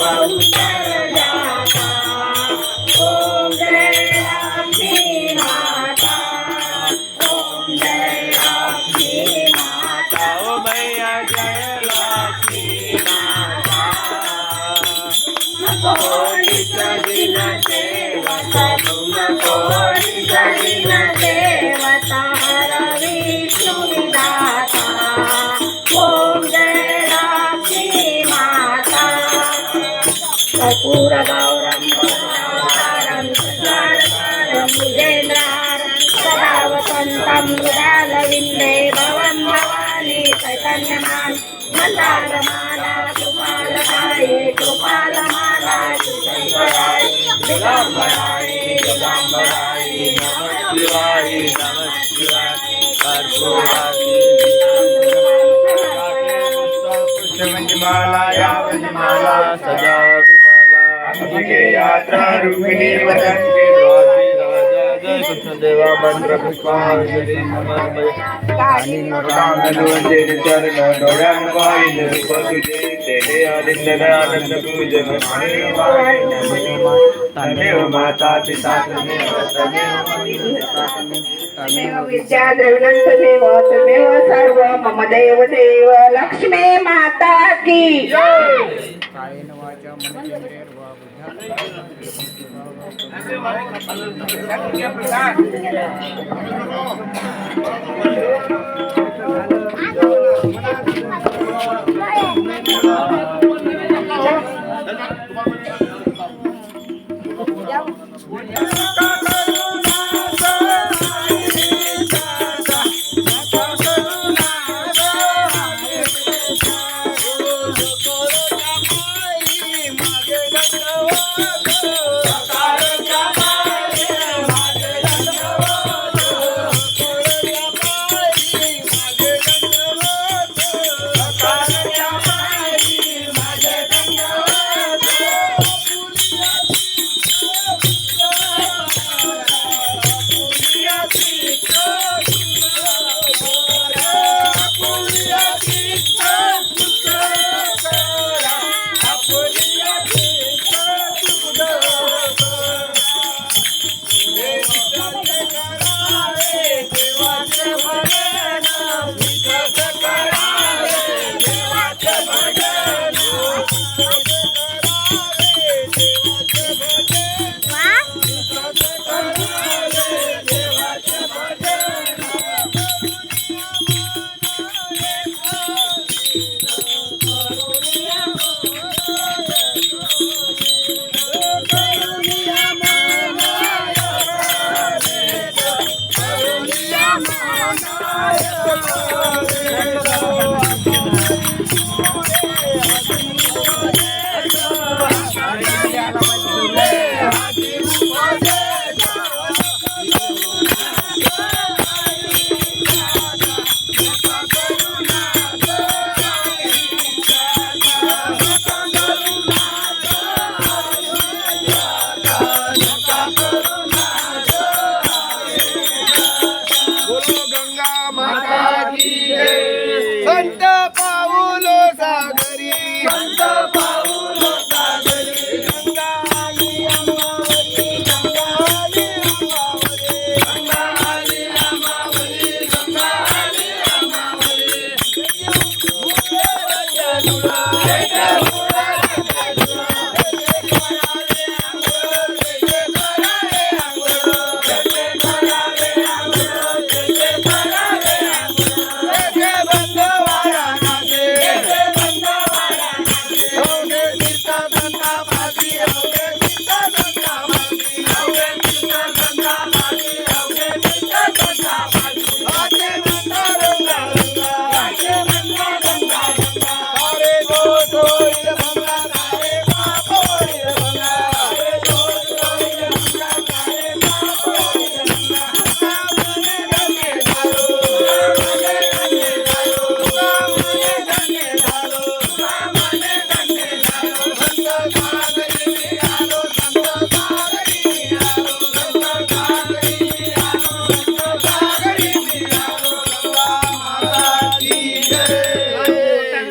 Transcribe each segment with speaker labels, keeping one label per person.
Speaker 1: Bye. कृपालमाला श्रीशङ्कराय दिगम्बराय दिगम्बराय नमः
Speaker 2: शिवाय नमः शिवाय पुष्पमंजमाला या वंजमाला सदा कृपाला यात्रा रुक्मिणी वदन के द्वारे राजा जय कृष्ण देवा मंत्र पुष्पांजलि आणि नवरांगणवंदे चरण डोळ्यान पाहिन पसुजे तेने आनंदन आनंद पूजन तमेव माता पिता तमेव तमेव
Speaker 1: तमेव विद्या द्रविणं तमेव तमेव सर्व मम देव देव लक्ष्मी माता की.
Speaker 2: कायेन वाचा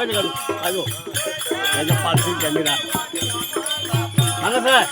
Speaker 3: போயிட்டு ஆகும்
Speaker 4: அது பால்சி கேமரா அண்ணா சார்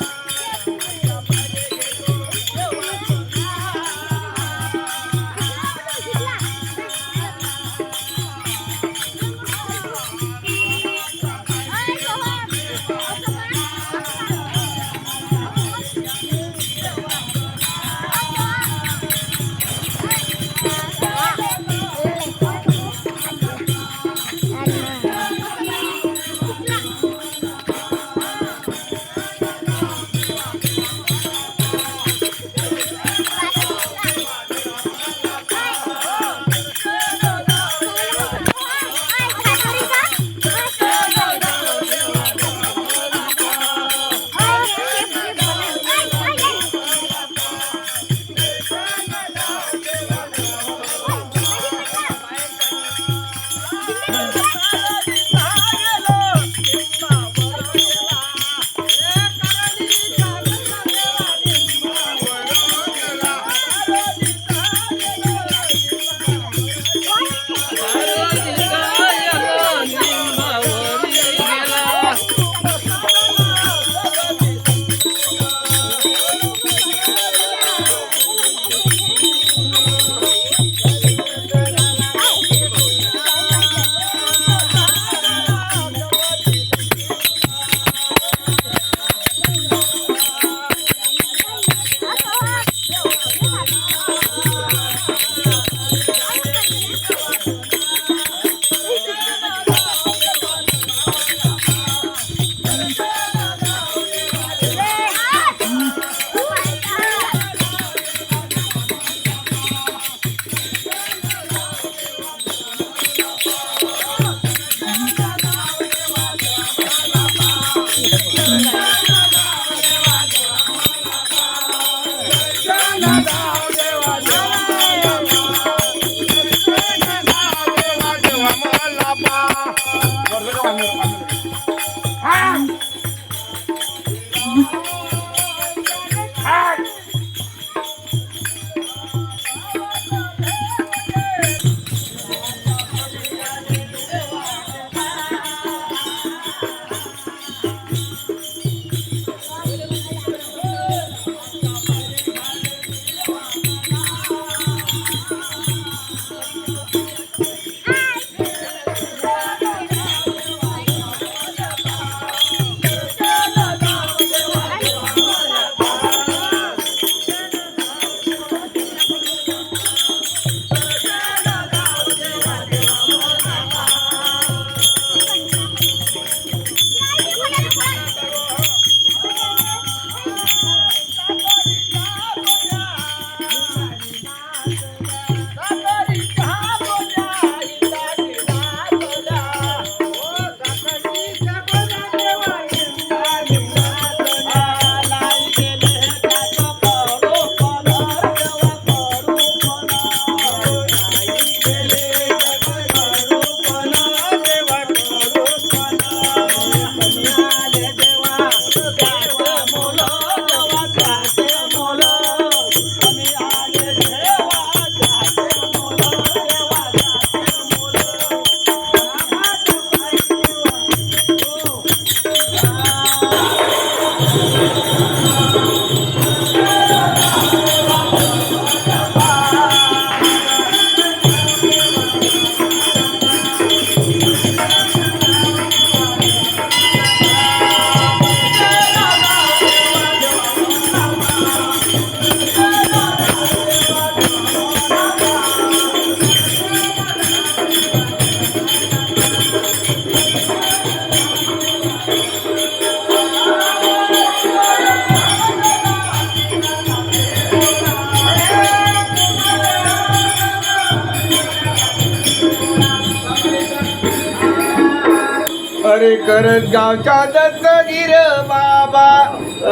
Speaker 5: अरे
Speaker 4: करत गावच्या दत्तगिर बाबा.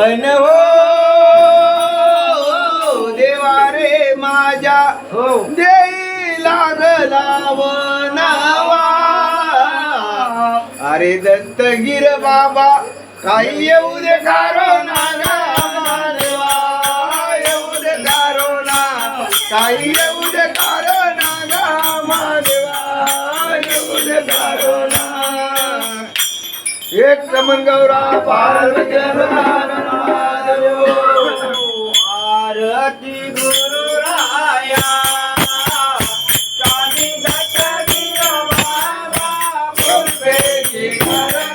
Speaker 4: अन हो देवा रे माझ्या. देई लागला वनावा अरे दत्तगिर बाबा काही येऊ दे कारो येऊ दे कारो ना काही येऊ दे कारो ना मानवा येऊ दे कारो एक रमण गौरा पार्वती आरती गुरु राया. स्वामी बाबा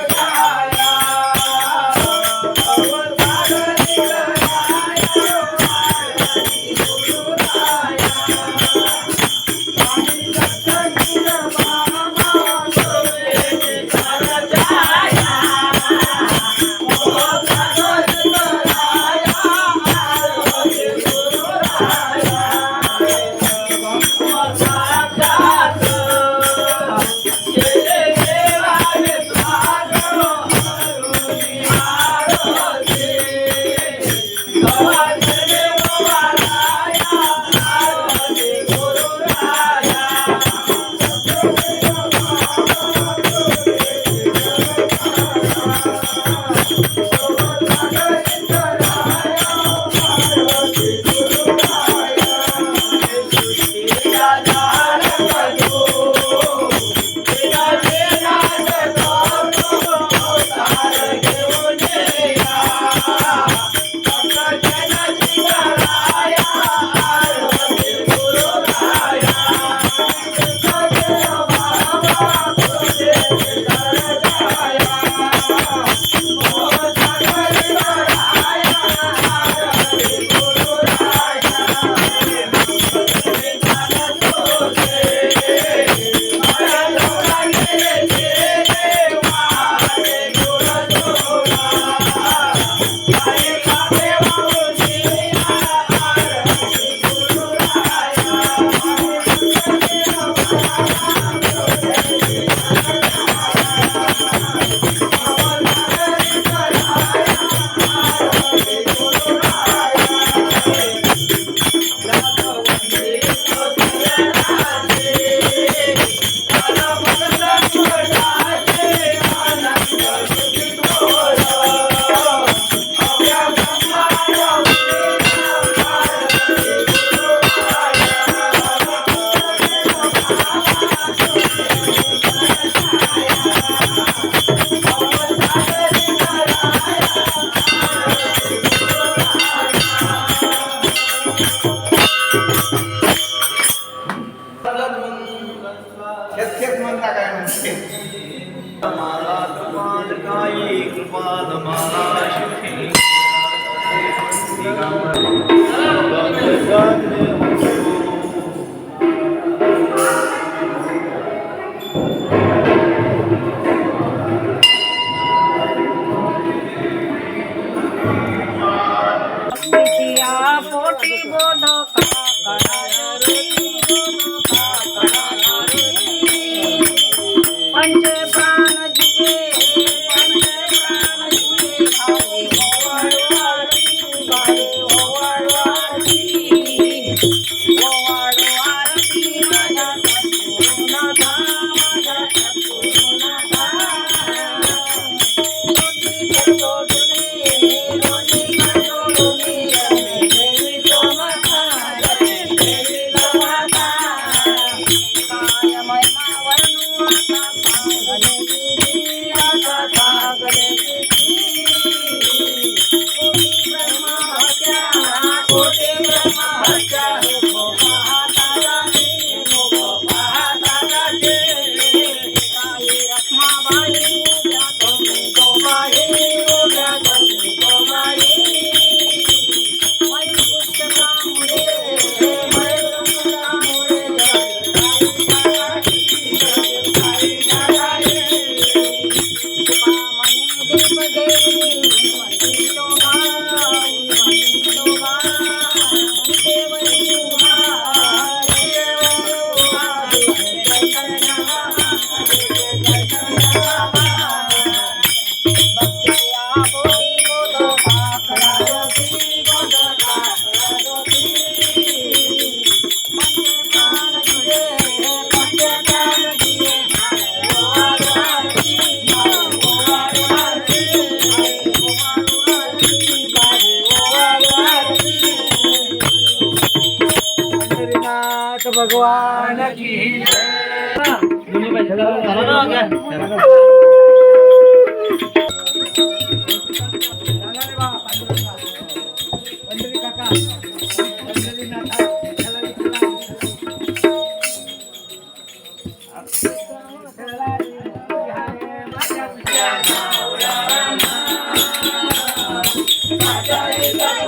Speaker 4: शेतकेच म्हणता काय म्हणते
Speaker 1: विद्या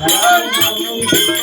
Speaker 4: Amin.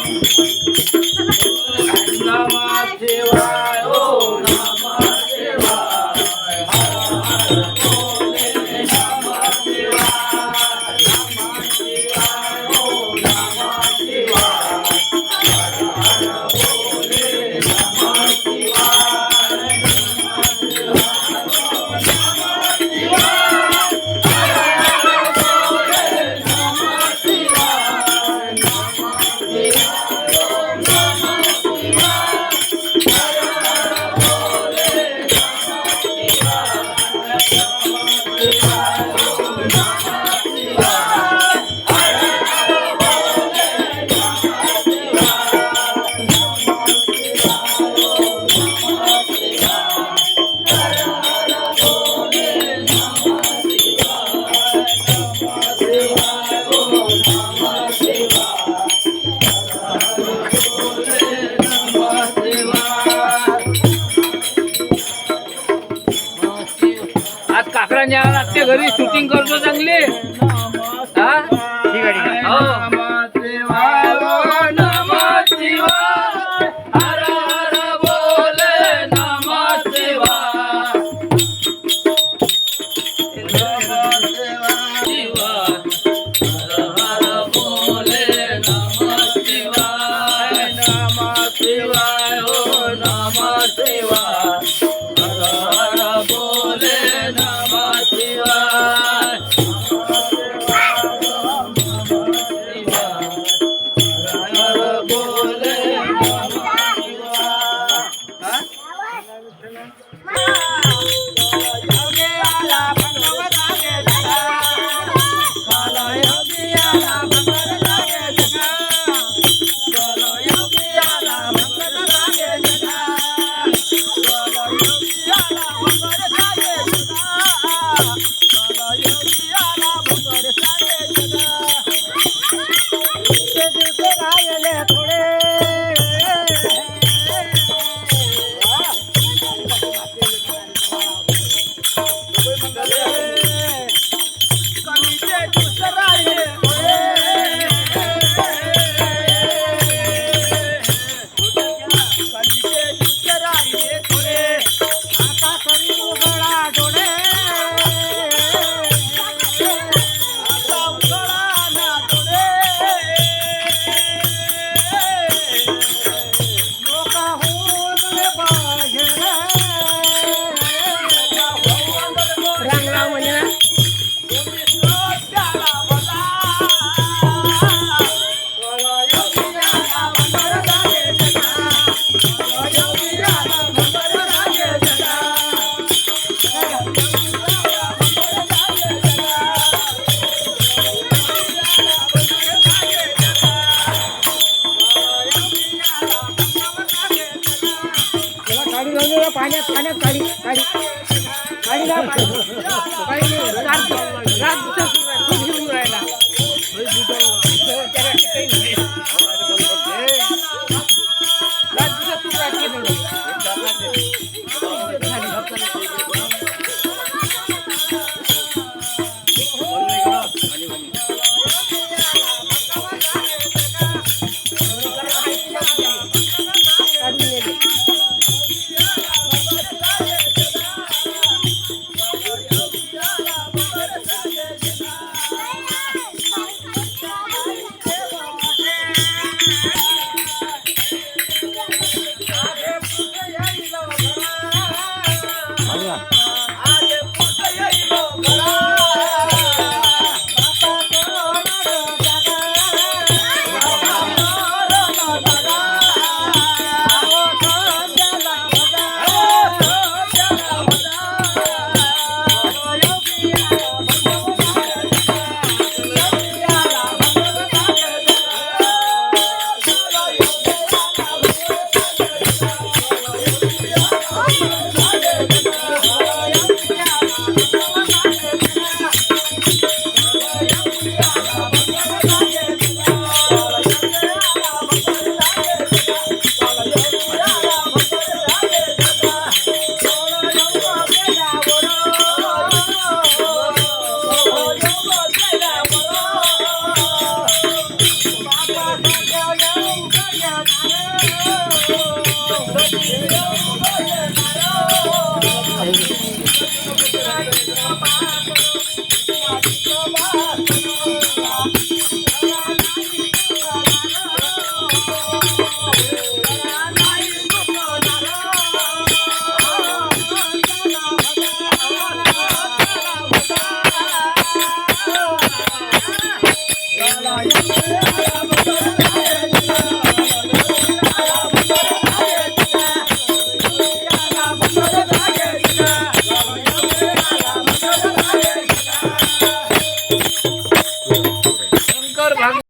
Speaker 4: घेऊन पाण्यात
Speaker 1: पाण्यात काढी काढी काढी ना पाणी. रात खूप घेऊन राहिला